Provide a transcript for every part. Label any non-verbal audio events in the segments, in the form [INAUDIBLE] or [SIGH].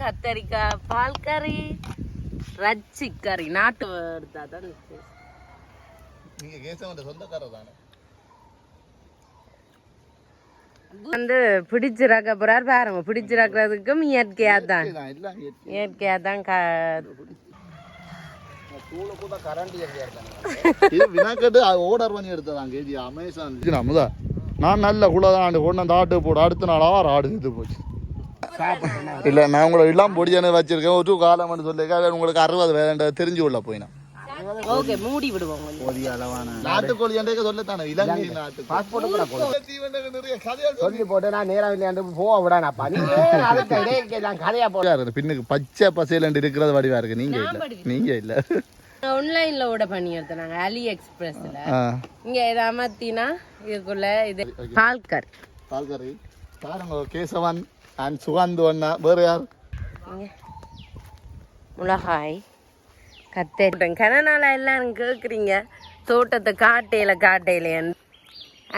கத்தரிக்காய் பால் கறி ரச்சி கறி நாட்டு எடுத்தா தான் நீங்க கேசவன் சொந்தக்காரர் தானே வந்து பிடிச்சிருக்க போறார் பாருங்க இயற்கையா தான். எல்லாம் இயற்கை. இயற்கையா தான் இயற்கையா நம்மதா. நான் நல்ல குள்ளதான் ஆண்டு கொண்டு அந்த ஆட்டு போடு அடுத்த நாள் ஆறு ஆடு இது போச்சு. இல்ல நான் உங்களை எல்லாம் பொடியானு வச்சிருக்கேன். ஒரு காலம் சொல்லிருக்கேன் உங்களுக்கு அறுபது வேற தெரிஞ்சு உள்ள போயினா. ஓகே மூடி விடுவோம் கொஞ்சம். போதிய அளவான. நாட்டுக்கோழி என்றே சொல்லத்தானே? இலங்கை நாட்டு பாஸ்போர்ட் கூட போடு நிறைய கதையா சொல்லி. போட்டு நான் நேரம் இல்லையாண்டு போக விடானப்பா நீ ஏன் அதுக்கு நான் கதையா போட இருக்கு. பின்னுக்கு பச்சை பசையில இருக்கிறது வடிவா இருக்கு. நீங்க இல்ல. நீங்க இல்ல. ஆன்லைன்ல ஓட பண்ணி எடுத்தாங்க அலி எக்ஸ்பிரஸ்ல. இங்க இதை அமர்த்தினா இதுக்குள்ள இது பால் கறி பால்கறி. பாருங்க கேசவன் அண்ட் சுகாந்து அண்ணா. வேறு யார்? இங்க. மிளகாய் கத்தரி. கனநாளா எல்லாரும் கேட்குறீங்க தோட்டத்தை காட்டையில காட்டையில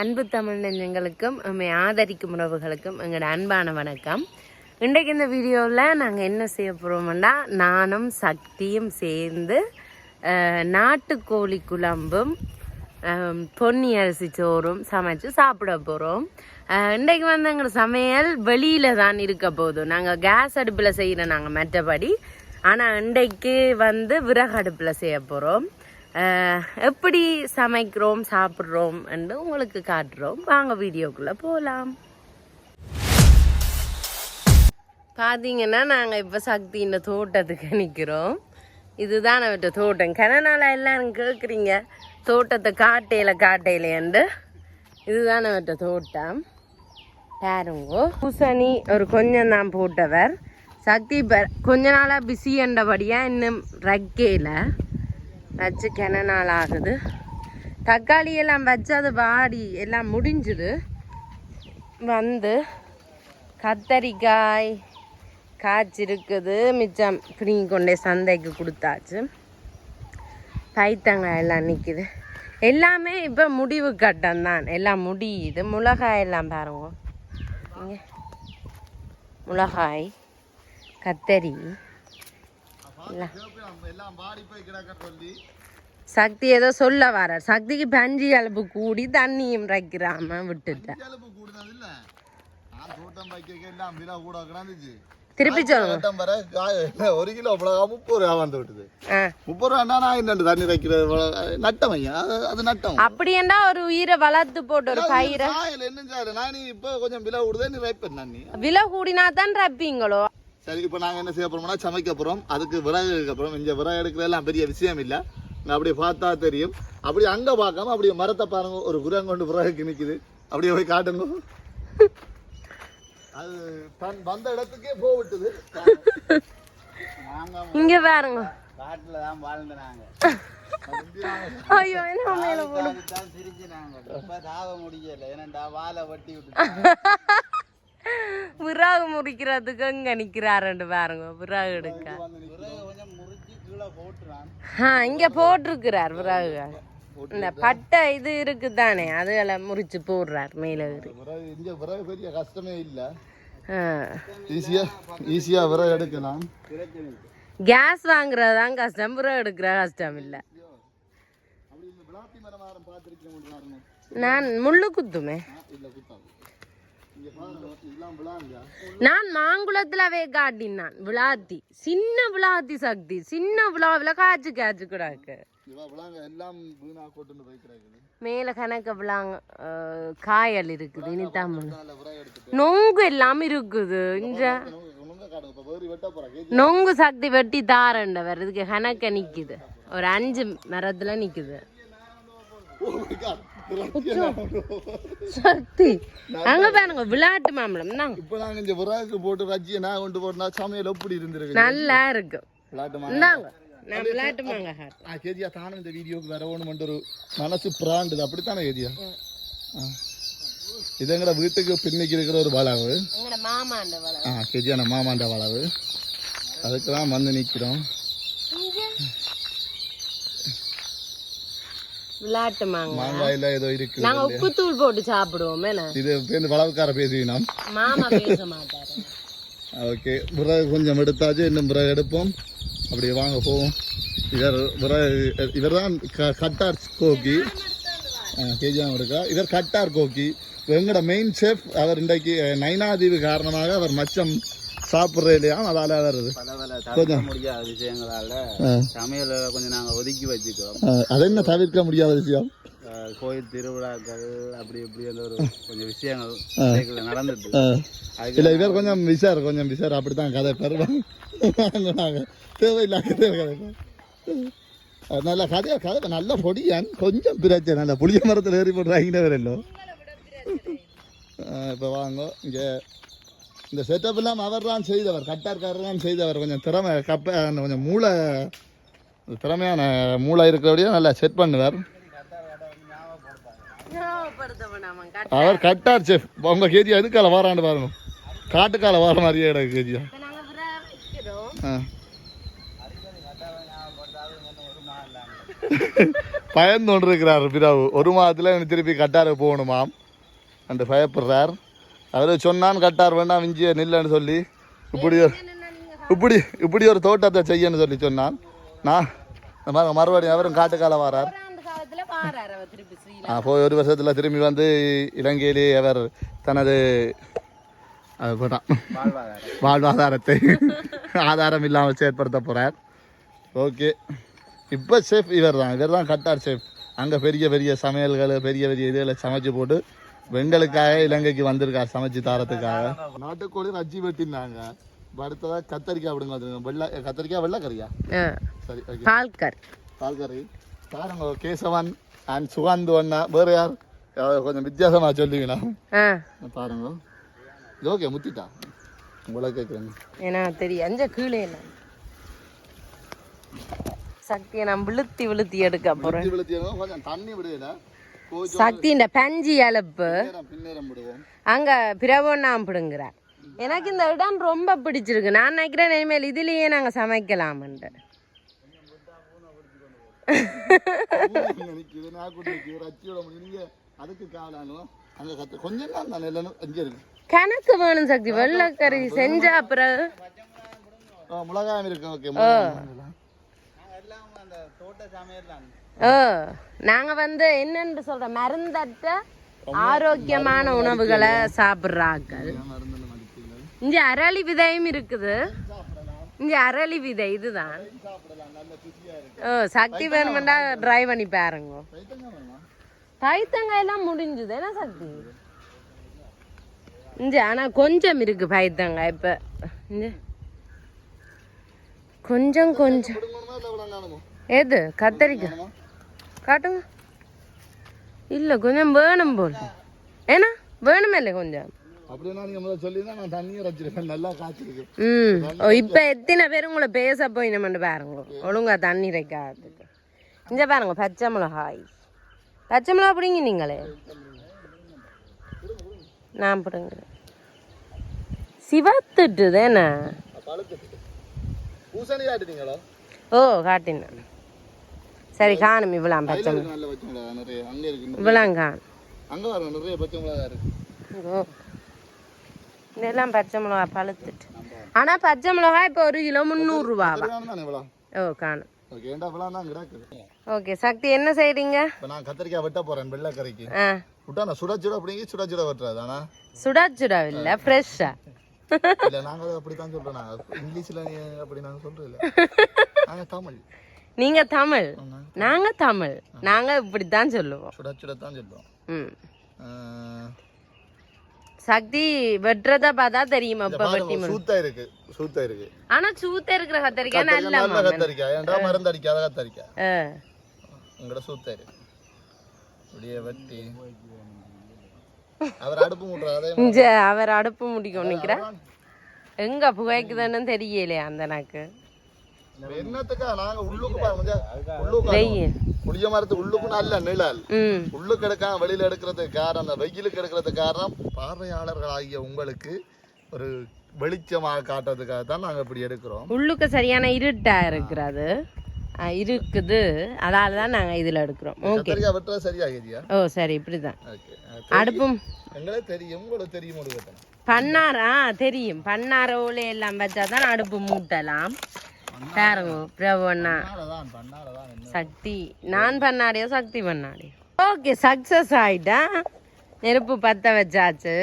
அன்பு தமிழ் நெஞ்சங்களுக்கும் நம்மை ஆதரிக்கும் உறவுகளுக்கும் எங்களோட அன்பான வணக்கம். இன்றைக்கு இந்த வீடியோவில் நாங்கள் என்ன செய்ய போகிறோம்னா நானும் சக்தியும் சேர்ந்து நாட்டுக்கோழி குழம்பும் பொன்னி அரிசி சோறும் சமைச்சு சாப்பிட போகிறோம் இன்றைக்கு வந்து எங்கள் சமையல் வெளியில் தான் இருக்க போகுது. நாங்கள் கேஸ் அடுப்பில் செய்கிறோம் நாங்கள் மற்றபடி. ஆனால் இன்றைக்கு வந்து விறகு அடுப்பில் செய்ய போகிறோம் எப்படி சமைக்கிறோம் சாப்பிட்றோம் என்று உங்களுக்கு காட்டுறோம். வாங்க வீடியோக்குள்ளே போகலாம் பார்த்தீங்கன்னா நாங்கள் இப்போ சக்தி இந்த தோட்டத்துக்கு நிற்கிறோம் இதுதான் அவர்கிட்ட தோட்டம். கனநாளா எல்லாரும் கேட்குறீங்க தோட்டத்தை காட்டையில காட்டையிலேருந்து இதுதான் அவர்கிட்ட தோட்டம். பாருங்கோ பூசணி ஒரு கொஞ்சம் தான் போட்டவர். சக்தி இப்போ கொஞ்ச நாளாக பிஸி என்றபடியாக இன்னும் ரக்கையில் வச்சு கிண நாள் ஆகுது? தக்காளி எல்லாம் வச்சு அது வாடி எல்லாம் முடிஞ்சுது. வந்து கத்தரிக்காய் காய்ச்சிருக்குது. மிச்சம் பிடிங்கி கொண்டே சந்தைக்கு கொடுத்தாச்சு. பைத்தங்காய் எல்லாம் நிற்குது எல்லாமே இப்போ முடிவு கட்டம் தான் எல்லாம் முடியுது. மிளகாய் எல்லாம் பாருங்க. இங்கே. மிளகாய் கத்தரி. எல்லாம். சக்தி ஏதோ சொல்ல வர சக்திக்கு பஞ்சு அளவு கூடி தண்ணியும் வைக்கிறாம விட்டுட்டேன் திருப்பி சொல்லுங்க. ஒரு கிலோ மிளகா முப்பது ரூபா வந்து விட்டுது. முப்பது ரூபா நான் என்னண்டு தண்ணி வைக்கிறது நட்டம் ஐயா அது நட்டம். அப்படியேண்டா ஒரு உயிரை வளர்த்து போட்டு ஒரு என்ன சார்? நான் இப்போ கொஞ்சம் விலை விடுதே நீ வைப்பேன் நான் விலை கூடினா தான் ரப்பிங்களோ? சரி இப்போ நாங்கள் என்ன செய்ய போறோம்னா சமைக்க போகிறோம் அதுக்கு விறகு எடுக்க போகிறோம் இந்த விறகு எடுக்கிறதெல்லாம் பெரிய விஷயம் இல்லை. அப்படியே பார்த்தா தெரியும். அப்படியே அங்கே பார்க்காம அப்படியே மரத்தை பாருங்க. ஒரு குரம் கொண்டு விறகுக்கு நிற்குது அப்படியே போய் காட்டுங்க. அது தன் வந்த இடத்துக்கே போவிட்டுது இங்க பாருங்க. காட்டுல தான் வாழ்ந்து நாங்க. ஐயோ என்ன மேல போடு. தான் சிரிச்சு நாங்க இப்ப தாவ முடியல. ஏன்னா வாழை வட்டி விட்டு விறகு முறிக்கிறதுக்கு இங்க நிக்கிறாருண்டு பாருங்க விறகு எடுக்க. இங்க போட்டிருக்கிறார் விறகு இந்த பட்டை இது இருக்குதானே? அதுகளை முறிச்சு போடுறார் மேல இங்கே விறகு பெரிய கஷ்டமே இல்லை. ஈஸியாக ஈஸியாக விறகு எடுக்கலாம். கேஸ் வாங்குறது தான் கஷ்டம் விறகு எடுக்கிற கஷ்டம் இல்லை. நான் முள்ளு குத்துமே? நான் மாங்குளத்துலவே காட்டினான் விளாத்தி. சின்ன விளாத்தி சக்தி. சின்ன விழாவில் காய்ச்சி காய்ச்சி கூடாக்கு. மேல கணக்க விளாங்க அஹ், காயல் இருக்குது இனி தமிழ் நொங்கு எல்லாம் இருக்குது இங்க வேறு நொங்கு சக்தி வெட்டி தாரண்டவர் இதுக்கு கணக்க நிக்குது. ஒரு அஞ்சு மரத்துல நிக்குது. சக்தி. அங்க பாருங்க விளையாட்டு மாம்பழம் தான் இப்போ இந்த போட்டு ரஜ்ஜியை நான் கொண்டு போட்டா சமையல் எப்படி இருந்திருக்கு நல்லா இருக்கு. இந்தாங்க. மாமாண்ட வள ஆ கேஜியா நம்ம மாமாண்ட வளவு. அதுக்கு தான் வந்து நிற்கிறோம் விளையாட்டு மாங்க. மாங்காயில் ஏதோ இருக்குது நாங்க உப்பு தூள் போட்டு சாப்பிடுவோம் என்ன? இது பேருந்து வளவுக்கார பேசுவீங்க நாம்? மாமா பேச மாட்டாரு. ஓகே பிறகு கொஞ்சம் எடுத்தாச்சு இன்னும் பிறகு எடுப்போம். அப்படியே வாங்க போவோம். இவர் இவர் தான் கட்டார் கோக்கி கேஜியாம் இருக்கா இவர் கட்டார் கோக்கி எங்களோட மெயின் செஃப் அவர் இன்றைக்கு நைனாதீவு காரணமாக அவர் மச்சம் சாப்பிட்ற இல்லையா அதால் பல தவிர்க்க முடியாத விஷயங்களால. சமையலை கொஞ்சம் நாங்க ஒதுக்கி ஆ, அது என்ன தவிர்க்க முடியாத விஷயம்? கோயில் திருவிழாக்கள் அப்படி இப்படி அந்த ஒரு கொஞ்சம் விஷயங்கள் நடந்துட்டு. இல்லை இவர் கொஞ்சம் விசார் கொஞ்சம் விசார் அப்படி தான் கதை பெறுவாங்க [LAUGHS] நாங்கள் தேவையில்லாத கதை நல்ல கதையா கதை. நல்ல பொடியான். கொஞ்சம் பிரச்சனை நல்ல புளிய மரத்தில் ஏறி போட்டு வரല്ലോ இப்போ வாங்க. இங்கே இந்த செட்டப் எல்லாம் அவர் தான் செய்தவர் கட்டார்காரர் தான் செய்தவர். கொஞ்சம் திறமை கப்ப கொஞ்சம் மூளை திறமையான மூளை இருக்கிறபடியே நல்லா செட் பண்ணுவார். அவர் கட்டார் செஃப். உங்கள் கேஜி எதுக்கால வாராண்டு பாருங்க. காட்டுக்கால வார மாதிரியே எனக்கு கேஜியா பயந்து கொண்டு இருக்கிறார் பிராவு. ஒரு மாதத்தில் எனக்கு திருப்பி கட்டார் போகணுமாம். அண்டு பயப்படுறார். அவர் சொன்னான் கட்டார் வேண்டாம் இஞ்சிய நில்லுன்னு சொல்லி. இப்படி ஒரு இப்படி இப்படி ஒரு தோட்டத்தை செய்யன்னு சொல்லி சொன்னான். நான் மறுபடியும் அவரும் காட்டுக்கால வாரார். போய் ஒரு வருஷத்தில் திரும்பி வந்து இலங்கையிலே அவர் தனது அது போட்டான். வாழ்வாதாரத்தை ஆதாரம் இல்லாமல் செயற்படுத்த போகிறார் ஓகே. இப்போ செஃப் இவர் தான் இவர் தான் கட்டார் செஃப் அங்கே பெரிய பெரிய சமையல்கள் பெரிய பெரிய இதுகளை சமைச்சு போட்டு வெங்களுக்காக இலங்கைக்கு வந்திருக்கார் சமைச்சு தாரத்துக்காக. நாட்டுக்கோழி ரஜ்ஜி வெட்டினாங்க. இப்ப அடுத்ததா கத்தரிக்காய் அப்படிங்க வந்துருங்க வெள்ளை கத்தரிக்காய் வெள்ளைக்கறியா? சரி ஓகே பால்கர் பால்கறி. பாருங்க கேசவன். அண்ட் சுகாந்த் அண்ணா வேறு யார்? கொஞ்சம் வித்தியாசமாக சொல்லுவீங்களா? பாருங்க. இது ஓகே முத்திட்டா? உங்களை கேட்குறேங்க ஏன்னா தெரியும். அஞ்ச கீழே என்ன? சக்தியை நான் விழுத்தி விழுத்தி எடுக்க போறேன். விழுத்தி கொஞ்சம் தண்ணி கோச்சு சக்தி இந்த பஞ்சி விடுவோம். அங்க பிரபோண்ணாம் பிடுங்குறார் எனக்கு இந்த இடம் ரொம்ப பிடிச்சிருக்கு. நான் நினைக்கிறேன் இனிமேல் இதுலயே நாங்க சமைக்கலாம்ன்ட்டு. நிற்கிது நாக்கூட்டு நிற்கிது ரச்சியோட அதுக்கு கொஞ்சம் தான் கணக்கு வேணும் சக்தி. வெள்ளைக்கறி செஞ்சா ஆ, மிளகாயம் இருக்கு. ஓகே நாங்க வந்து என்னன்னு சொல்ற மருந்தற்ற ஆரோக்கியமான உணவுகளை சாப்பிடுற ஆட்கள் மருந்து மதிப்பீங்க இங்க அரளி விதையும் இருக்குது. இங்க அரளி விதை இதுதான். ஓ சக்தி வேணுமெண்டா ட்ரை பண்ணி பாருங்க. பைத்தங்காய் எல்லாம் முடிஞ்சுது. என்ன சக்தி? இங்க ஆனா கொஞ்சம் இருக்கு பைத்தங்காய் இப்ப. இங்க கொஞ்சம் கொஞ்சம். எது? கத்தரிக்காய் காட்டுங்க. இல்ல கொஞ்சம் வேணும் போல். ஏன்னா வேணுமே இல்லை கொஞ்சம். அப்படின்னா நீங்கள் முதல்ல சொல்லியிருந்தா நான் தண்ணியை ரச்சிருக்கேன் நல்லா காய்ச்சிருக்கு ம். ஓ இப்போ எத்தனை பேர் உங்களை பேச போய் நம்ம பாருங்க. ஒழுங்கா தண்ணி வைக்காததுக்கு இங்க பாருங்க பச்சை மிளகாய். பச்சை மிளகா பிடிங்க நீங்களே. நான் பிடுங்குறேன். சிவத்துட்டு தானே? ஓ காட்டினேன் சரி காணும் இவ்வளோ பச்சை மிளகா இவ்வளோ காணும். அங்கே வரும் நிறைய பச்சை மிளகா இருக்கு. ஓ. இதெல்லாம் பச்சை மிளகா பழுத்துட்டு. ஆனா பச்சை மிளகா இப்போ ஒரு கிலோ முந்நூறுரூவாவா தானே ஓ காணும். ஓகே தான் சக்தி என்ன செய்றீங்க? நான் கத்திரிக்காய் வெட்ட போகிறேன் வெள்ளைக்கறிக்கு. ஆ. விட்டா நான் சுட சுட அப்படிங்க சுட சுட வெட்டுறது ஆனா சுடா சுடா இல்லை ஃப்ரெஷ்ஷா இல்லை நாங்கள் அப்படி தான் நாங்கள் இங்கிலீஷில் அப்படி நாங்கள் சொல்கிறது இல்லை. நாங்கள் தமிழ். நீங்க தமிழ். நாங்க தமிழ். நாங்க இப்படித்தான் சொல்லுவோம். சுட சுட தான் சொல்லுவோம். ம். சக்தி வெட்டுறத பார்த்தா தெரியுமா பாருங்க, வெட்டி சூத்தா இருக்கு சூத்தா இருக்கு. ஆனா சூத்த இருக்கிற கத்தரிக்காய் நல்ல கத்தரிக்காய் ஏன்டா மருந்து அடிக்காத கத்தரிக்காய். உங்களோட சூத்தா இருக்கு. அப்படியே வெட்டி. அவர் அடுப்பு இங்க அவர் அடுப்பு முடிக்கும் நிக்கிறா. எங்க புகைக்குதுன்னு தெரியலையா அந்த மாதிரி. என்னத்துக்கா நாங்க உள்ளுக்கு பாருங்க உள்ளுக்கு வெய்ய புளிய மரத்து உள்ளுக்கு நல்ல நிழல். ம். உள்ளுக்கு எடுக்காம வெளியில எடுக்கிறதுக்கு காரணம் அந்த வெயிலுக்கு எடுக்கிறதுக்கு காரணம் பார்வையாளர்கள் ஆகிய உங்களுக்கு ஒரு வெளிச்சமாக காட்டுறதுக்காக தான் நாங்க இப்படி எடுக்கிறோம். உள்ளுக்கு சரியான இருட்டா இருக்கிறது. இருக்குது. அதால தான் நாங்க இதுல எடுக்கிறோம். ஓகே. வெட்டுறது சரியாகிறியா ஓ சரி இப்படிதான். ஓகே. அடுப்பும். எங்களே தெரியும் உங்களுக்கு தெரியும் ஒரு பண்ணாரா? தெரியும். பண்ணார ஓலை எல்லாம் வச்சா தான் அடுப்பு மூட்டலாம். பண்ணாலதான் என்ன சக்தி. நான் பண்ணாடியோ சக்தி பண்ணாடியோ? ஓகே சக்சஸ் ஆயிட்டா? நெருப்பு பத்த வச்சாச்சு.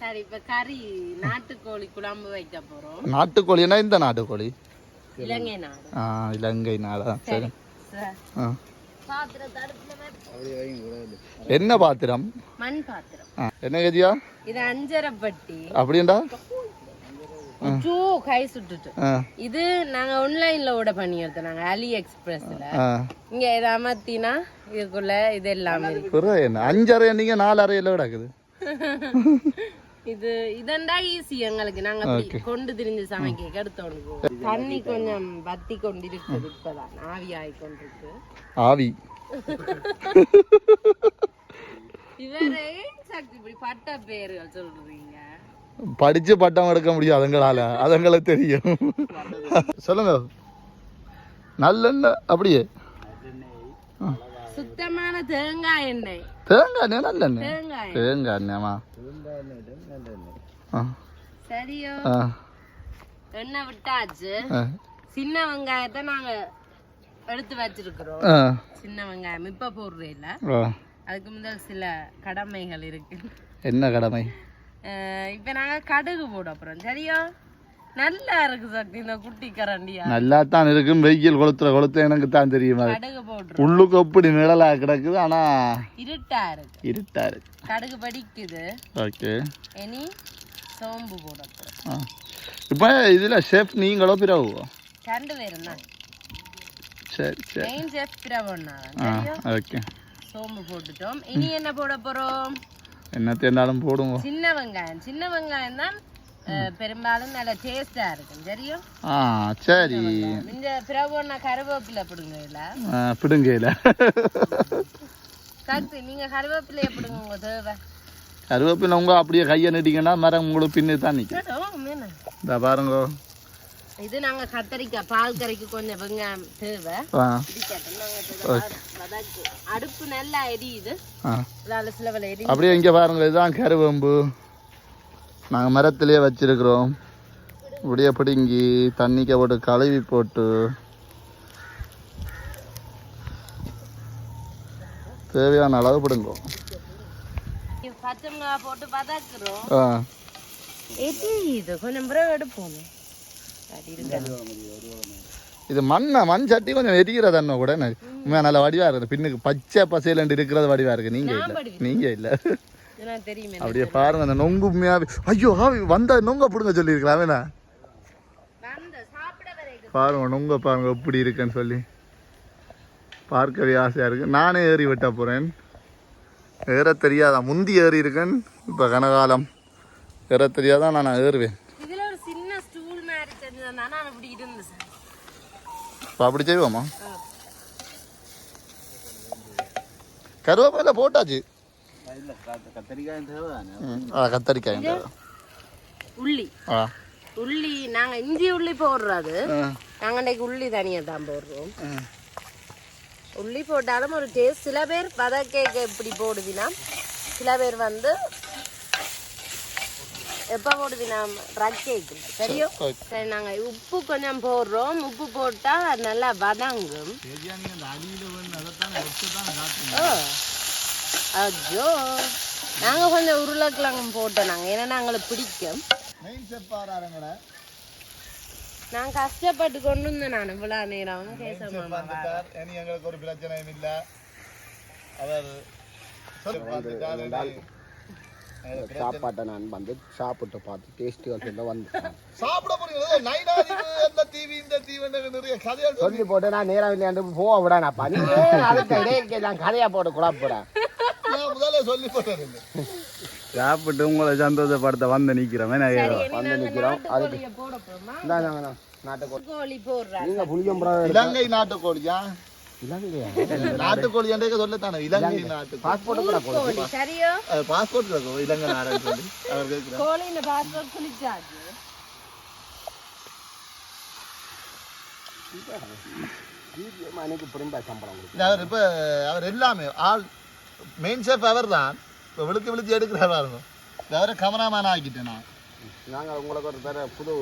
சரி இப்ப கறி நாட்டுக்கோழி குழம்பு வைக்க போறோம். நாட்டுக்கோழினா இந்த நாட்டுக்கோழி? இலங்கை நாடு. ஆ இலங்கை நாடா? சரி. என்ன பாத்திரம்? மண் பாத்திரம். என்ன கதியா? இது அஞ்சரைப்பட்டி. அப்படின்டா சூ கை சுட்டுட்டு. இது நாங்க ஆன்லைன்ல ஓட பண்ணி எடுத்தோம் நாங்க அலி எக்ஸ்பிரஸ்ல இங்க இதை அமர்த்தினா இதுக்குள்ள இது எல்லாமே என்ன? அஞ்சரை நீங்க நாலு அறையில கிடக்குது. இது இதண்டா ஈஸி எங்களுக்கு. நாங்க கொண்டு திரிஞ்சு சமைக்க எடுத்தோம் தண்ணி கொஞ்சம் வத்தி கொண்டு இருக்குது இப்பதான். ஆவி ஆகி கொண்டிருக்கு. ஆவி. இவரே சக்தி இப்படி பட்ட பேர்கள் சொல்றீங்க? படிச்சு பட்டம் எடுக்க முடியும் அதுங்களால. அதுங்களை தெரியும். சொல்லுங்க. நல்லெண்ணெய் அப்படியே. சுத்தமான தேங்காய் எண்ணெய். தேங்காய் எண்ணெய் நல்லெண்ணெய்? தேங்காய் தேங்காய் எண்ணெயமா சரியோ. எண்ணெய் விட்டாச்சு. சின்ன வெங்காயத்தை நாங்க எடுத்து வச்சிருக்கிறோம். சின்ன வெங்காயம் இப்ப போடுறே இல்ல ஆ. அதுக்கு முதல் சில கடமைகள் இருக்கு. என்ன கடமை? இப்ப நாங்க கடுகு போட போறோம் சரியா? நல்லா இருக்கு சக்தி இந்த குட்டி கரண்டியா. நல்லா தான் இருக்கும் வெயில் கொளுத்துற கொளுத்து எனக்கு தான் தெரியுமா? கடுகு உள்ளுக்கு எப்படி நிழலா கிடக்குது ஆனா இருட்டா இருக்கு. இருட்டா இருக்கு. கடுகு படிக்குது ஓகே. இனி சோம்பு போட இப்போ இதில் ஷெஃப் நீங்களோ பிறகு ரெண்டு பேரும் தான். சரி சரி. மெயின் ஆ சரியா? ஓகே. சோம்பு போட்டுட்டோம். இனி என்ன போட போறோம்? என்ன தேர்ந்தாலும் போடுங்க. சின்ன வெங்காயம் சின்ன வெங்காயம் தான் பெரும்பாலும் நல்ல டேஸ்டா இருக்கும். சரியா? ஆ சரி. இந்த பிரபண்ணா கருவேப்பிலை பிடுங்க இல்ல ஆ, பிடுங்கையில் சக்தி நீங்க கருவேப்பிலையை பிடுங்க உங்க தேவை. கருவேப்பிலை உங்க அப்படியே கையை நீட்டிங்கன்னா மரம் உங்களுக்கு பின்னு தான் நிற்கும். இந்த பாருங்க. இது நாங்க கத்தரிக்காய் பால் கறிக்கு கொஞ்சம் வெங்காயம் தேவை. அடுப்பு நல்லா எரியுது. அதால சில வேலை எரி அப்படியே இங்கே பாருங்க இதுதான் கருவேம்பு. நாங்கள் மரத்திலேயே வச்சிருக்கிறோம். இப்படியே பிடுங்கி தண்ணிக்க போட்டு கழுவி போட்டு. தேவையான அளவு பிடுங்கோ. பச்சை மிளகாய் போட்டு வதக்குறோம். ஆ. எரியுது. கொஞ்சம் பிறகு எடுப்போம். இது மண்ணை மண் சட்டி கொஞ்சம் எரிக்கிற தன்மை கூட ந- உண்மையா நல்ல வடிவா இருக்குது. பின்னுக்கு பச்சை பசையிலண்டு இருக்கிறது வடிவா இருக்கு நீங்க இல்ல. நீங்க இல்ல. அப்படியே பாருங்க அந்த நொங்கு உண்மையாவே ஐயோ ஆவி வந்த நொங்க பிடுங்க சொல்லியிருக்கலாமே. பாருங்க நொங்க பாருங்க எப்படி இருக்குன்னு சொல்லி. பார்க்கவே ஆசையா இருக்கு. நானே ஏறி வெட்ட போறேன். ஏற தெரியாதா? முந்தி ஏறி இருக்கேன். இப்போ கனகாலம். ஏற தெரியாதான் நான் ஏறுவேன் இதுல ஒரு சின்ன ஸ்டூல் மாதிரி நான் அப்படி இருந்துச்சு இப்போ அப்படி செய்வோமா? கருவேப்பிலை போட்டாச்சு. கத்திரிக்காய் ஆ. உள்ளி. ஆ. உள்ளி நாங்க இஞ்சி உள்ளி போடுறது. நாங்க இன்னைக்கு உள்ளி தனியா தான் போடுறோம். உள்ளி போட்டாலும் ஒரு டேஸ்ட் சில பேர் வதக்கேக்க எப்படி போடுவினா சில பேர் வந்து எப்போ போடுவினா ரக்கேக்கு தெரியும்? ஓகே. சரி நாங்க உப்பு கொஞ்சம் போடுறோம். உப்பு போட்டா நல்லா வதங்கும். ஓ அஜோ. நாங்க கொஞ்சம் உருளைக்கிழங்கு போட்டோம் நாங்க. ஏன்னா நாங்களுக்கு பிடிக்கும். நான் கஷ்டப்பட்டு கொண்டு வந்தேன் நான் இவ்வளவு நேரம். எங்களுக்கு ஒரு பிரச்சனையும் இல்லை. அவர். சாப்பாட்டை நான் வந்து சாப்பிட்டு பார்த்து டேஸ்ட் வந்து வந்தேன் சாப்பிட நைனா சொல்லி. போட்டு நான் நேரம் இல்லையாண்டு போக விடானப்பா நீ ஏன் [LAUGHS] அதுக்கு இடையே நான் கதையா போட்டு குழப்புறேன் நான் முதல்ல சொல்லி போட்டாரு சாப்பிட்டு உங்களை சந்தோஷப்படுத்த வந்து நிற்கிறோம் வந்து நிற்கிறோம் அதுக்கு நாட்டுக்கோழி. நீங்க புளியம்பரம் இலங்கை நாட்டுக்கோழியா? [LAUGHS] நாட்டுக்கோழி என்றே சொல்லத்தானே? இலங்கை பாஸ்போர்ட் சரியோ? பாஸ்போர்ட் இருக்கும் இலங்கை நாடுன்னு சொல்லி. அவர் கேட்கிறார். பாஸ்போர்ட் குளிச்சாச்சு அவர் இப்ப அவர் எல்லாமே ஆள் மெயின் ஷெஃப் அவர் தான் இப்போ விழுத்து விழுத்து எடுக்கிறார் பாருங்க. வேற கேமராமேன் ஆக்கிட்டேன் நான். நாங்கள் உங்களுக்கு ஒரு தர புது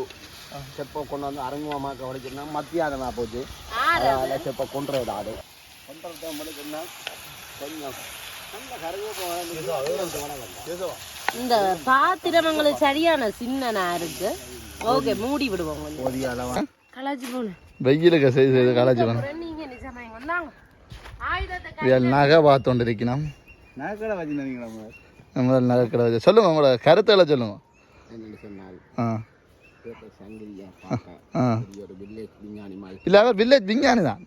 செப்பை கொண்டு வந்து அறிமுகமாக கவனிச்சிருந்தோம் மத்தியானமாக போச்சு. அதில் செப்பை கொண்டு ஆடு. கொண்டு என்ன கொஞ்சம் இந்த பாத்திரம் எங்களுக்கு சரியான சின்னனா இருக்கு. ஓகே மூடி விடுவோம் கொஞ்சம். கலாச்சி போன. வெயிலுக்கு செய்து செய்து கலாச்சி இதில் நகை பார்த்துட்டு நான் கடை வச்சுருந்தீங்களா நம்ம நகை கடை வச்சு. சொல்லுங்க உங்களோட கருத்துக்களை சொல்லுங்க. இல்லை அவர் வில்லேஜ் விஞ்ஞானி தான்.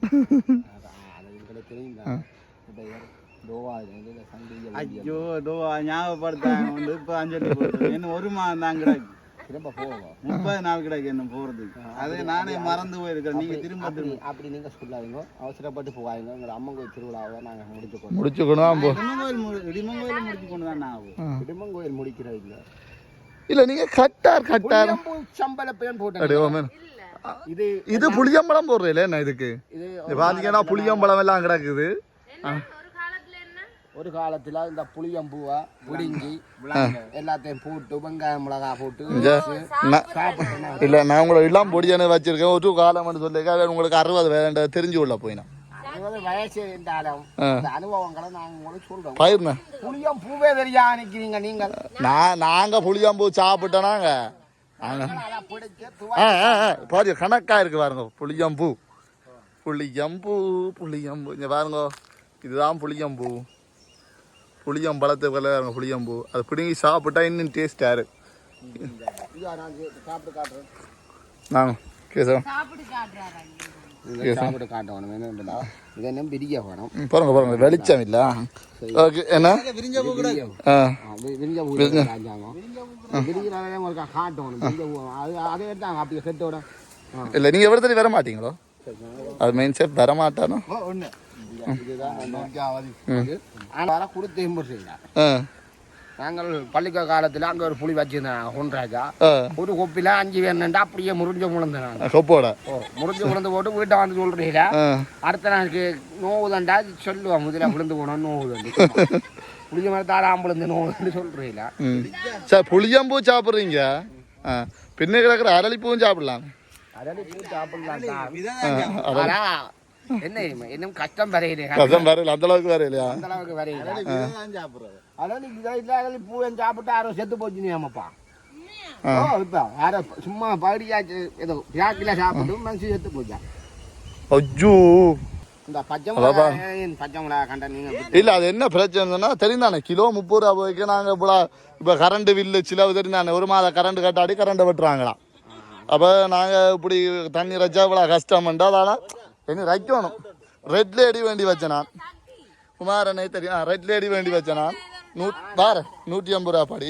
ஐயோ டோ ஞாபகப்படுத்தாங்க வந்து இப்போ அஞ்சலி போட்டு இன்னும் ஒரு மாதம் தான் கிடக்கு. திரும்ப போவோம். முப்பது நாள் கிடக்கு என்ன போகிறதுக்கு அதே நானே மறந்து போயிருக்கேன் நீங்கள் திரும்ப அப்படி திரும்ப. அப்படி நீங்கள் சொல்லாதீங்க. அவசரப்பட்டு போவாங்க எங்கள் அம்மன் கோயில் திருவிழாவை நாங்கள் முடிச்சுக்கணும். போ. இடிமங்கோயில் இடிமங்கோயில் முடிச்சு கொண்டு தான் ஆகும். இடுமன் கோயில் முடிக்கிறது இல்லை இல்லை நீங்கள் கட்டார் கட்டார் சம்பள பேன் போட்டேன் இது இது புளியம்பழம் போடுறீங்களே என்ன இதுக்கு? இது பார்த்தீங்கன்னா புளியம்பழம் எல்லாம் கிடக்குது. ஒரு காலத்துல என்ன? ஒரு காலத்துல இந்த புளியம்பூவை புடுங்கி எல்லாத்தையும் போட்டு வெங்காயம் மிளகா போட்டு இல்லை நான் உங்களை எல்லாம் பொடியான வச்சிருக்கேன். ஒரு காலம்னு சொல்லியிருக்கேன். உங்களுக்கு அறுபது வேற தெரிஞ்சு உள்ள போயினா அறுபது வயசு இருந்தாலும் ஆ. இந்த அனுபவங்களை நாங்க உங்களுக்கு சொல்றோம். பயிர்ண்ணே புளியம் பூவே தெரியா நிக்கிறீங்க நீங்கள். நான் நாங்கள் சாப்பிட்டோனாங்க நாங்கள் பிடிச்சு ஆ ஆ ஆ, பாரு கணக்கா இருக்கு பாருங்க புளியம்பூ புளியம்பூ புளியம்பூ இங்க பாருங்க இதுதான் புளியம்பூ புளியம்பழத்தை பாருங்க புளியம்பூ அது பிடுங்கி சாப்பிட்டா இன்னும் டேஸ்டா இருக்கு. நான் இது சாப்பிட்டு நாங்க காட்டணும் இது என்ன பிரிய வேணும்? ம், பாருங்க பாருங்க வெளிச்சம் இல்ல. ஓகே என்ன? விரிஞ்ச பூ உங்களுக்கு காட்டணும் விரிஞ்ச பூ. அது அதை எடுத்தாங்க அப்படியே செட்டோட ஆ. இல்லை நீங்கள் எவ்வளோ தடவை வர மாட்டீங்களோ? அது மெயின் சேஃப் வர மாட்டானோ? ஒன்று இதுதான் ஆனால் வர கொடுத்து செய்யலாம் ஆ. நாங்கள் பள்ளிக்க காலத்தில் அங்கே ஒரு புளி வச்சிருந்தேன் ஆ. ஒரு கொப்பில அஞ்சு பேர் நின்று அப்படியே முறிஞ்ச முழந்து நான். கொப்போட ஓ முறிஞ்சு முழந்து போட்டு வீட்டை வந்து சொல்றீங்களா? ஆ. அடுத்த நாளுக்கு நோவு தண்டா சொல்லுவான் முதல்ல விழுந்து போனோம் நோவு தண்டு புளிஞ்ச மாதிரி தாராம் விழுந்து நோவுன்னு சொல்றீங்களா? சார் புளியம்பூ சாப்பிட்றீங்க? பின்ன கிடக்கிற அரளிப்பூவும் சாப்பிடலாம். அதாவது பூ சாப்பிடலாம் என்ன இன்னும் கஷ்டம் வரையில. அதான் வரையில அந்த அளவுக்கு வரையிலையா? அந்த அளவுக்கு வரையில. சாப்பிட்றது. அதாவது இதை இல்லாத பூ சாப்பிட்டு யாரும் செத்து போச்சு நீ ஆ. ஓ இப்போ யாரோ சும்மா பகுதியாச்சு ஏதோ பிராக்கில சாப்பிட்டு மனசு செத்து போச்சா? ஐயோ இந்த பச்சை அதாப்பா. மிளகா பச்சை கண்ட இல்ல அது என்ன பிரச்சனைன்னா தெரிந்தானே கிலோ முப்பது ரூபா போய்க்கு நாங்க இப்போ இப்போ கரண்ட் பில்லு சிலவு தெரிந்தானே ஒரு மாதம் கரண்ட் கட்டாடி கரண்ட்டை வெட்டுறாங்களாம் அப்போ நாங்கள் இப்படி தண்ணி வச்சா இவ்வளோ கஷ்டம்ண்டா அதனால் என்ன வைக்கணும். ரெட் லேடி வேண்டி வச்சேன்? நான் குமாரனை தெரியும். ரெட் லேடி வேண்டி வச்சேன்? நான் நூ வார நூற்றி ஐம்பது ரூபா படி.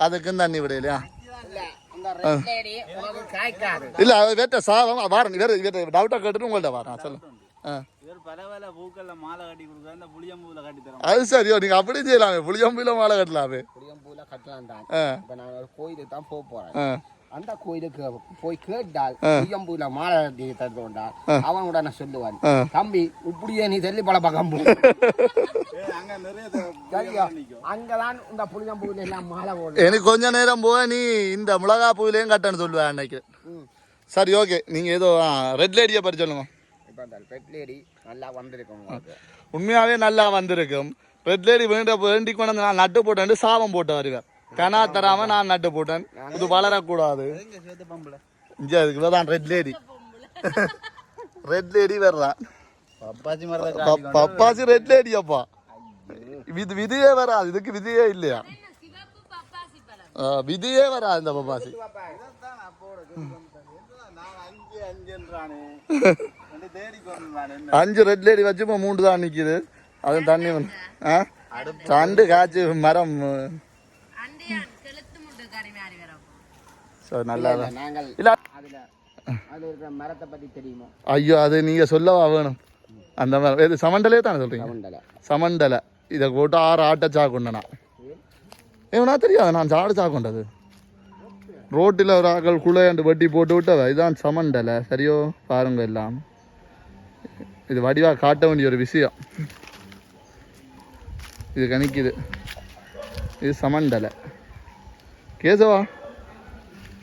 அதுக்கும் தண்ணி விடையிலையா இல்ல இந்த ரெட் லேடி உனக்கு காய்க்காது. இல்லை அது வேட்ட சாதம் வாரன் வேறு டவுட்டாக கேட்டுட்டு உங்கள்கிட்ட வரேன் சொல்லு ஆ. இவர் பல பல பூக்கள்ல மாலை கட்டி கொடுக்குற இந்த புளியம்பூவில் கட்டி தரோம் அது சரியோ நீங்கள் அப்படி செய்யலாமே புளியம்பில மாலை கட்டலாமே புளியம்பூல கட்டலாம் தான் இப்ப நான் ஒரு கோயிலுக்கு தான் போக போறேன். ஆ. அந்த கோயிலுக்கு போய் கேட்டால் புளியம்பூல மாலை தந்து கொண்டால் அவன் உடனே சொல்லுவான். தம்பி இப்படியே நீ தெல்லி பல பக்கம் அங்கதான் இந்த புளியம்பூல எல்லாம் மாலை போடு எனக்கு கொஞ்ச நேரம் போக நீ இந்த மிளகா பூவிலையும் கட்டன்னு சொல்லுவேன் அன்னைக்கு. சரி ஓகே நீங்கள் ஏதோ ரெட் லேடியை பற்றி சொல்லுங்க. இப்ப அந்த பெட் லேடி நல்லா வந்திருக்கும் உண்மையாகவே நல்லா வந்திருக்கும். ரெட் லேடி வேண்ட வேண்டி கொண்டு வந்து நான் நட்டு போட்டேன் சாபம் போட்டு வருவேன். கனா தராம நான் நட்டு போட்டேன். இது வளரக்கூடாது. இங்கே அதுக்கு தான் ரெட் லேடி ரெட் லேடி வர்றான் பப்பாசி ரெட் லேடி அப்பா. இது விதியே வராது. இதுக்கு விதியே இல்லையா? விதியே வராது இந்த பப்பாசி அஞ்சு ரெட் லேடி வச்சு மூன்று தான் நிற்கிது அதுவும் தண்ணி வந்து சண்டு காய்ச்சி மரம் அண்டையான் கெளுத்து முட்டு கறி மாறி வரும் சரி நல்லா நாங்கள் இல்ல. அதுல இருக்கிற மரத்தை பத்தி தெரியுமா? ஐயோ அது நீங்கள் சொல்லவா வேணும்? அந்த மரம் இது சமண்டலே தானே சொல்கிறீங்க சமண்டலை. இதை போட்டு ஆறு ஆட்டை சாக்குண்டனா ஏன்னா தெரியாது? நான் சாடு சாக்குண்டது ரோட்டில் ஒரு ஆக்கள் குளையாண்டு வட்டி போட்டு விட்டவ இதுதான் சமண்டலை. சரியோ? பாருங்க எல்லாம். இது வடிவா காட்ட வேண்டிய ஒரு விஷயம். இது கணிக்குது. இது சமண்டலை. கேசவா?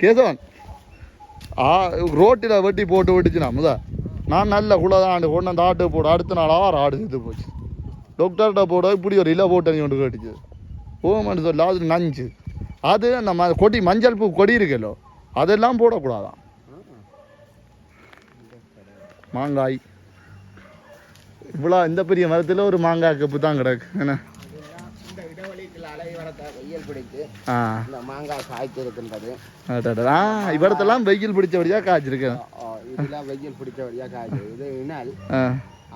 கேசவன். ஆ ரோட்டில் வெட்டி போட்டு வெட்டிச்சுனா முதா. நான் நல்ல குள்ளதாண்டு கொண்டு அந்த ஆட்டு போடு. அடுத்த நாள் ஆறு ஆடு செத்து போச்சு. டாக்டர்கிட்ட போட இப்படி ஒரு இலை போட்டு கொண்டு கேட்டுச்சு. ஓமன் சொல்ல அது நஞ்சு. அது அந்த ம கொடி மஞ்சள் பூ கொடி இருக்குல்லோ அதெல்லாம் போடக்கூடாதான். மாங்காய். இவ்வளோ இந்த பெரிய மரத்தில் ஒரு மாங்காய் கப்பு தான் கிடக்கு. என்ன இந்த இடைவெளிக்குள்ள அலை வரத்த வெயில் பிடித்து இந்த மாங்காய் காய்ச்சி இருக்கின்றது இவரத்தெல்லாம் வெயில் பிடிச்சபடியா காய்ச்சிருக்கேன். இதெல்லாம் வெயில் பிடிச்சபடியா காய்ச்சி இது இனால்.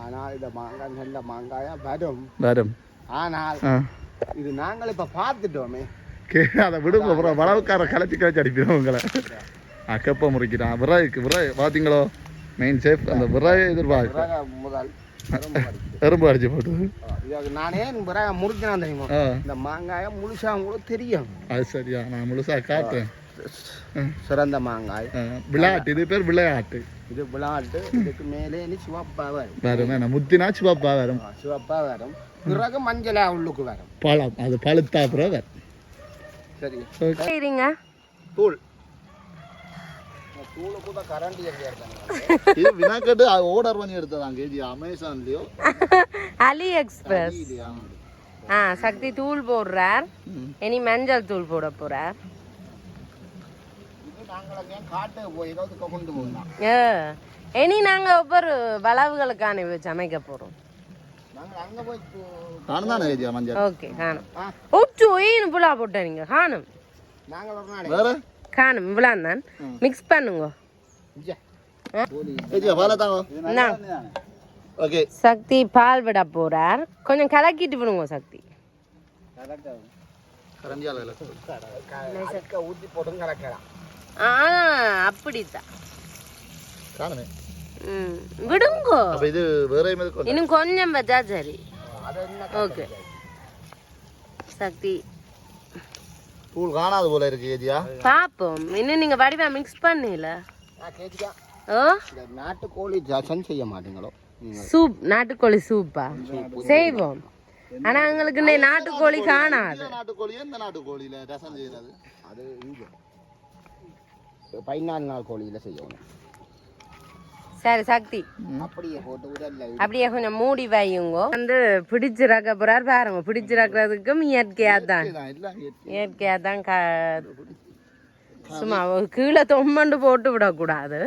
ஆனால் இந்த மாங்காய் நல்ல மாங்காயா வரும். வரும். ஆனால் இது நாங்கள் இப்ப பார்த்துட்டோமே. அதை விடுங்க. அப்புறம் வளவுக்கார கலைச்சி கலைச்சி அடிப்பிடும் உங்களை. அக்கப்ப முறைக்கிறான் விராய்க்கு விராய் பார்த்தீங்களோ மெயின் சேஃப் அந்த விராயை எதிர்பார்க்க முதல். எறும்பு அடிச்சு போட்டு நானே பிறகு முறிக்கிறான் தெரியுமா? இந்த மாங்காயை முழுசா கூட தெரியும். அது சரியா? நான் முழுசா காட்டுறேன். சிறந்த மாங்காய். விளையாட்டு. இது பேர் விளையாட்டு. இது விளாட்டு இதுக்கு மேலே சிவப்பா வரும். வரும் என்ன? முத்தினா சிவப்பா வரும். சிவப்பா வரும். பிறகு மஞ்சளா உள்ளுக்கு வரும். பழம். அது பழுத்தா அப்புறம் வரும். சரி. சரிங்க தூள் தூளை கூட கரண்டி எப்படியா இருக்காங்க இது வினாக்கட்டு ஆர்டர் பண்ணி எடுத்ததான் கேஜி அமேசான்லயோ அலி எக்ஸ்பிரஸ் ஆ சக்தி தூள் போடுறார். இனி மஞ்சள் தூள் போட போறார் இது நாங்கள் ஏன் காட்டு போய் ஏதாவது கொண்டு போகலாம் ஏ, இனி நாங்க ஒவ்வொரு வளவுகளுக்கான சமைக்க போறோம். ஓகே காணும். ஒயின்னு புலா போட்ட நீங்க காணும் காணும் இவ்வளோ தான் மிக்ஸ் பண்ணுங்க சக்தி பால் விட போறார் கொஞ்சம் கலக்கிட்டு விடுங்க சக்தி அப்படித்தான் விடுங்கோ இன்னும் கொஞ்சம் வச்சா சரி ஓகே சக்தி தூள் காணாது போல இருக்கு கேஜியா. பாப்போம். இன்னும் நீங்க வடிவா மிக்ஸ் பண்ணல? நாட்டுக்கோழி ரசம் செய்ய மாட்டீங்களோ? சூப் நாட்டுக்கோழி சூப்பா? செய்வோம். ஆனா எங்களுக்கு இந்த நாட்டுக்கோழி காணாது. இந்த நாட்டுக்கோழியா இந்த நாட்டுக்கோழியில ரசம் செய்யறது. அது பதினாலு நாள் கோழியில் செய்யணும். சரி சக்தி. அப்படியே கொஞ்சம் மூடி வையுங்க. வந்து பிடிச்சு ரக்க போறாரு பாருங்க. பிடிச்சு ரக்கிறதுக்கும் இயற்கையா தான். இயற்கையா தான் சும்மா கீழே தொம்மண்டு போட்டு விடக்கூடாது.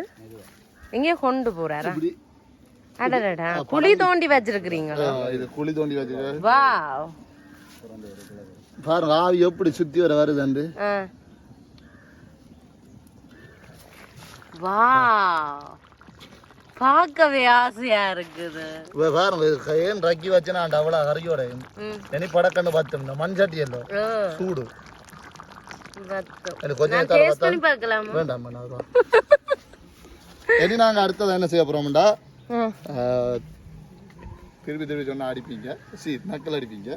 எங்கேயோ கொண்டு போறாரா? அடடடா. குழி தோண்டி வச்சிருக்கிறீங்களா? இது குழி தோண்டி வச்சுக்க வா பாருங்க ஆவி எப்படி சுத்தி வர வருதுண்டு வா பார்க்கவே ஆசையா இருக்குது. க- ஏன் ரக்கி வச்சுனா அவ்வளோ கறியோட. இனி படக்கன்னு பார்த்தோம் இந்த மண் சட்டி எல்லாம் சூடு. எனக்கு கொஞ்சம் நான் வேண்டாம் இனி அடுத்தது என்ன செய்ய. ஆஹ், திருப்பி திருப்பி சொன்னா அடிப்பீங்க. சி நக்கல் அடிப்பீங்க.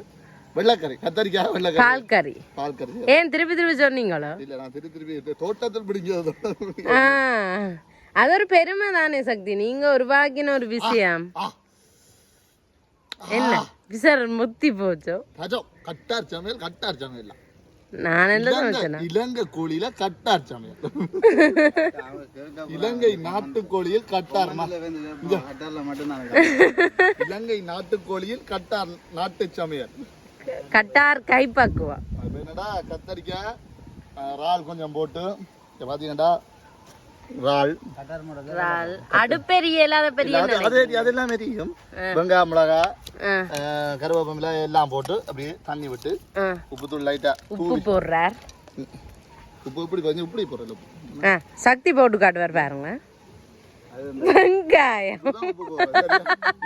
வெள்ளைக்கறி கத்தரிக்காய் வெள்ளைக்கறி. பால் கறி பால் கறி ஏன் திருப்பி திருப்பி சொன்னீங்களோ? இல்ல நான் திருப்பி திருப்பி தோட்டத்தில் பிடிக்கிறது அது ஒரு பெருமை தானே சக்தி. நீங்க உருவாக்கின ஒரு விஷயம். என்ன? விசர் முத்தி போச்சோ? கட்டார் சமையல் கட்டார் சமையல். நான் என்ன இலங்கை சமைச்சேனா? இலங்கை கோழியில கட்டார் சமையல். [LAUGHS] இலங்கை நாட்டுக்கோழியில் கட்டார் ம- கட்டாரில் மட்டும்தான் இலங்கை நாட்டுக்கோழியில் கட்டார் நாட்டு சமையல். கட்டார் கைப்பக்குவா என்னடா கத்தரிக்காய் இறால் கொஞ்சம் போட்டு இங்க பாத்தீங்கடா இறால் இறால். அடுப்பெரிய இல்லாத பெரிய அது அது தெரியும் வெங்காயம் மிளகா கருவேப்பிலை எல்லாம் போட்டு அப்படியே தண்ணி விட்டு. உப்பு தூள் லைட்டா உப்பு போடுறார் உப்பு இப்படி கொஞ்சம் இப்படி போடுறது சக்தி போட்டு காட்டுவார் பாருங்க வெங்காயம் இதுதான்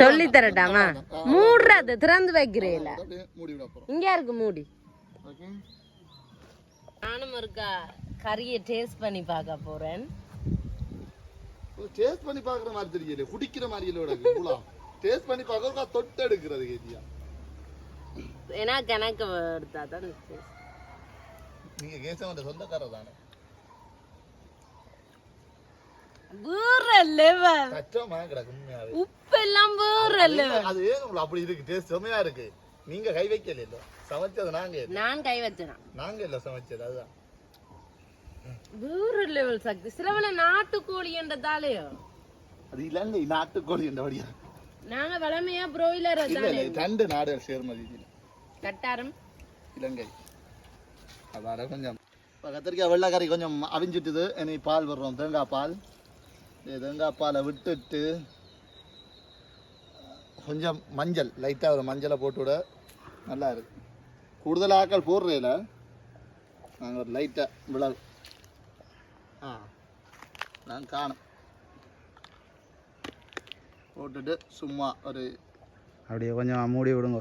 சொல்லி தரட்டாமா? மூடுறது திறந்து வைக்கிறேல. இங்க இருக்கு மூடி? நானும் இருக்கா கறியை டேஸ்ட் பண்ணி பார்க்க போறேன். டேஸ்ட் பண்ணி பார்க்குற மாதிரி தெரியல குடிக்கிற மாதிரி இல்லை டேஸ்ட் பண்ணி பார்க்கறதுக்கு தொட்டு எடுக்கிறது கேட்டியா? ஏன்னா கணக்கு எடுத்தா தான் நீங்க கேசவன் சொந்தக்காரர் தானே. வேற லெவல் கச்சமா கிடக்கு உண்மையாவே. உப்பெல்லாம் வேற லெவல் அது அப்படி இருக்கு? டேஸ்ட் செமையா இருக்கு. நீங்க கை வைக்கல இல்ல. சமைச்சது நாங்க இல்ல. நான் கை வச்சேன் நாங்க இல்ல சமைச்சது அதுதான். வேற லெவல் சக்தி. நாட்டுக்கோழி என்றதாலேயோ? அது இலங்கை நாட்டுக்கோழி என்றபடியா? நாங்க வளமையா புரோயிலர் இல்ல இல்ல ரெண்டு நாடு சேர்மதி. கட்டாரம். இலங்கை. கொஞ்சம். கத்திரிக்காய் வெள்ளைக்கறி கொஞ்சம் அவிஞ்சிட்டுது. இனி பால் விடுறோம். தேங்காய் பால். தேங்காய்ப்பாலை விட்டுட்டு கொஞ்சம் மஞ்சள் லைட்டாக ஒரு மஞ்சளை போட்டு விட நல்லா இருக்கு. கூடுதல் ஆக்கள் போடுறதில்ல நாங்கள் ஒரு லைட்டாக விழல் ஆ நான் காணும். போட்டுட்டு சும்மா ஒரு அப்படியே கொஞ்சம் மூடி விடுங்க.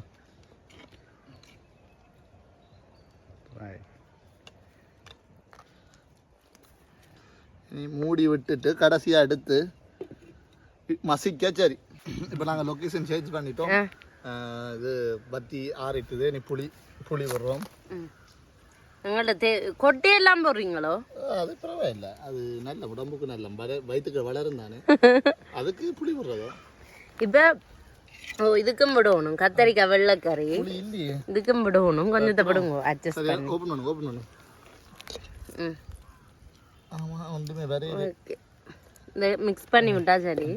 நீ மூடி விட்டுட்டு கடைசியாக எடுத்து மசிக்க சரி. இப்போ நாங்கள் லொக்கேஷன் சேஞ்ச் பண்ணிட்டோம். இது பத்தி ஆறிட்டுது நீ புளி புளி விடுறோம். எங்கள்ட்ட தே கொட்டையெல்லாம் போடுறீங்களோ? அது பரவாயில்ல. அது நல்ல உடம்புக்கு நல்ல வர வயிற்றுக்கு வளரும் தானே. [LAUGHS] அதுக்கு புளி விடுறதோ? இப்ப ஓ இதுக்கும் விடணும். கத்தரிக்காய் வெள்ளைக்கறி. இதுக்கும் விடணும். கொஞ்சத்தை விடுங்க. அட்ஜஸ்ட் பண்ணி. ஓப்பன் பண்ணு ஓப்பன் பண்ணு. ம். ஆமாம் ஒன்றுமே இந்த மிக்ஸ் பண்ணி விட்டா சரி.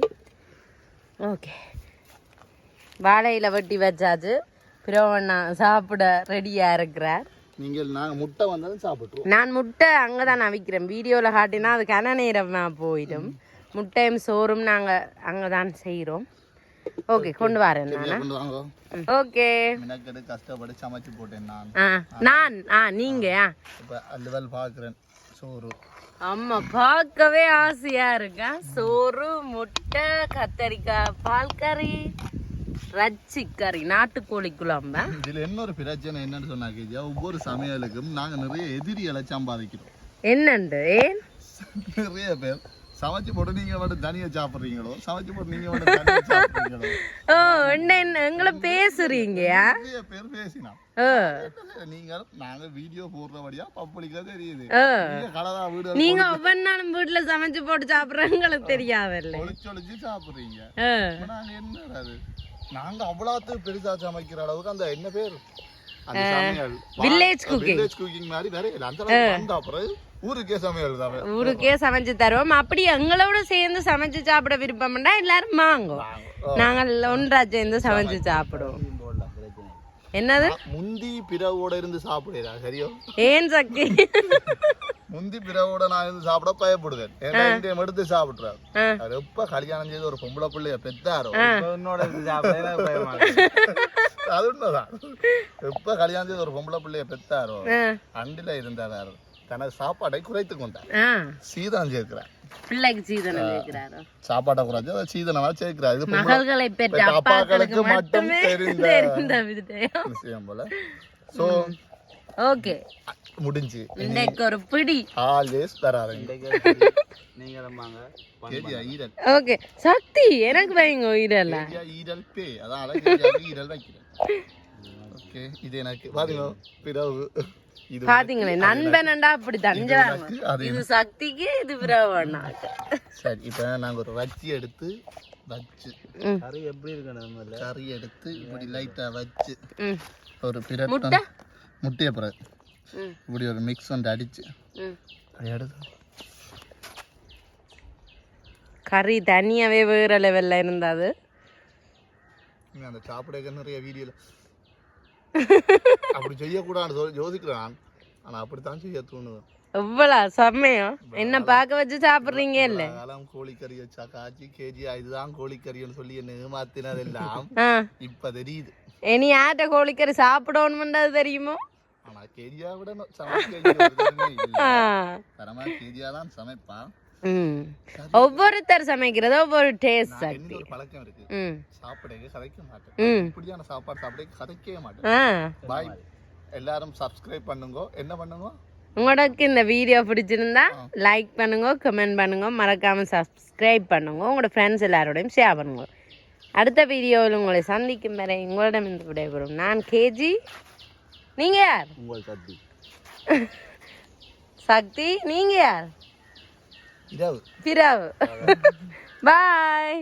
ஓகே. வாழையில வெட்டி வச்சாச்சு. பிரவண்ணா சாப்பிட ரெடியா இருக்கிறார். நீங்கள் நாங்கள் முட்டை வந்தாலும் சாப்பிட்ருவோம் நான் முட்டை அங்கே தான் அவிக்கிறேன் வீடியோவில் காட்டினா அது கன நேரமாக போயிடும். முட்டையும் சோறும் நாங்கள் அங்கே தான் செய்கிறோம் ஓகே கொண்டு வரேன் நான்? ஓகே. கஷ்டப்பட்டு சமைச்சு போட்டேன் நான். நான் ஆ நீங்கள் இப்போ லெவல் பார்க்குறேன் சோறு. அம்மா பார்க்கவே ஆசையா இருக்கா. சோறு முட்டை கத்தரிக்காய் பால் கறி ரச்சி கறி நாட்டுக்கோழி குழம்பு. இதுல இன்னொரு பிரச்சனை என்னன்னு சொன்னா கேஜியா ஒவ்வொரு சமையலுக்கும் நாங்க நிறைய எதிரிகளை சம்பாதிக்கிறோம். என்னண்டு ஏன்? நிறைய பேர். சமைச்சு போட்டு நீங்க மட்டும் தனியா சாப்பிடுறீங்களோ? சமைச்சு போட்டு நீங்க மட்டும் தனியா சாப்பிடுறீங்களோ? ஓ என்ன எங்களை பேசுறீங்கயா நிறைய பேர் பேசினா. நீங்க நாங்க வீடியோ போடுறபடியா பப்ளிக்கா தெரியுது. கலரா வீடு நீங்க ஒவ்வொரு நாளும் வீட்டுல சமைச்சு போட்டு சாப்பிடுறவங்களுக்கு தெரியாதல்ல. ஒளிச்சு ஒளிச்சு சாப்பிடுறீங்க. நாங்க என்ன அது? நாங்க அவ்வளோத்துக்கு பெருசா சமைக்கிற அளவுக்கு அந்த என்ன பேர்? Village cooking. வில்லேஜ் குக்கிங் மாதிரி வேற அந்த அப்புறம் ஊருக்கே சமைச்சு தருவோம். அப்படி எங்களோட சேர்ந்து சமைச்சு சாப்பிட விருப்பம்னா எல்லாரும் வாங்கோ. நாங்கள் ஒன்றா சேர்ந்து சமைச்சு சாப்பிடுவோம். என்னது? முந்தி பிறவோட இருந்து சாப்பிடுறா சரியோ? ஏன் சக்தி முந்தி பிறவோட நான் இருந்து சாப்பிட பயப்படுவேன். ஏன்னா எடுத்து சாப்பிடுறாரு. ஆ. அது எப்ப கல்யாணம் செய்து ஒரு பொம்பளை பிள்ளைய பெத்தாரோ இருக்கு. அது உண்மைதான். [LAUGHS] எப்ப கல்யாணம் செய்து ஒரு பொம்பளை பிள்ளைய பெத்தாரோ. அண்டில இருந்தார் தனது சாப்பாடை குறைத்து கொண்டார். ஆ. சீதான் சேர்க்கிறார் பிள்ளைக்கு சீதனம் கேட்கிறாரோ சாப்பாட்டை குறைச்சு அதை சீதனமா சேர்க்கிறார் இது மகள்களை பெற்ற அப்பாக்களுக்கு மட்டும் தெரிந்த விஷயம் போல. So okay. முடிஞ்சு. இன்னைக்கு ஒரு பிடி. ஆல்வேஸ் இன்றைக்கு நீங்க ஈரல்? ஓகே. சக்தி எனக்கு வைங்க ஈரல். பே? அதான் அதான் கேஜியாவுக்கு ஈரல் வைக்கிறேன். [LAUGHS] ஓகே. இது எனக்கு பாருங்க பிறகு. பாத்தீங்களே நண்பனண்டா அப்படி அது இது சக்திக்கு இது பிரவண்ணா சரி இப்போ நாங்க ஒரு வச்சி எடுத்து வச்சு. கறி எப்படி இருக்கணும் நம்மள கறி எடுத்து இப்படி லைட்டா வச்சு ஒரு பிரட்டன் முட்டை? முட்டையை பிறகு இப்படி ஒரு மிக்ஸ் வந்து அடிச்சு. அப்படி எடுத்து கறி தனியாவே வேற லெவல்ல இருந்தது. அந்த சாப்பிட நிறைய வீடியோல அப்படி செய்யக்கூடாது யோசிக்கிறேன். ஆனா அப்படித்தான் செய்ய தோணுது. எவ்வளவு செம்மையும் என்ன பார்க்க வச்சு சாப்பிடுறீங்க இல்ல காலம் கோழிக்கறி வச்சா காய்ச்சி கேஜி இதுதான் கோழிக்கறின்னு சொல்லி என்ன ஏமாத்தினதெல்லாம் இப்ப தெரியுது. இனி யார்கிட்ட கோழிக்கறி சாப்பிடணும்ன்றது தெரியுமோ? ஆனா கேஜியா விட சமைக்க. தரமா கேஜியா தான் சமைப்பான். ஒவ்வொருத்தர் சமைக்கிறது ஒவ்வொரு டேஸ்ட் ஒரு பழக்கம் இருக்கு. சாப்பிடவே கதைக்க மாட்டேன். இப்படியான சாப்பாடு சாப்பிட கதைக்கவே மாட்டேன். ஆ. பாய். எல்லாரும் சப்ஸ்கிரைப் பண்ணுங்க. என்ன பண்ணுங்க? உங்களுக்கு இந்த வீடியோ பிடிச்சிருந்தா லைக் பண்ணுங்க கமெண்ட் பண்ணுங்க மறக்காம சப்ஸ்கிரைப் பண்ணுங்க. உங்களோட ஃப்ரெண்ட்ஸ் எல்லாரோடையும் ஷேர் பண்ணுங்க. அடுத்த வீடியோவில் உங்களை சந்திக்கும் வரை உங்களிடம் இந்த விடைபெறும். நான் கேஜி. நீங்க யார்? சக்தி நீங்க யார்? இரவு பிராவு பாய்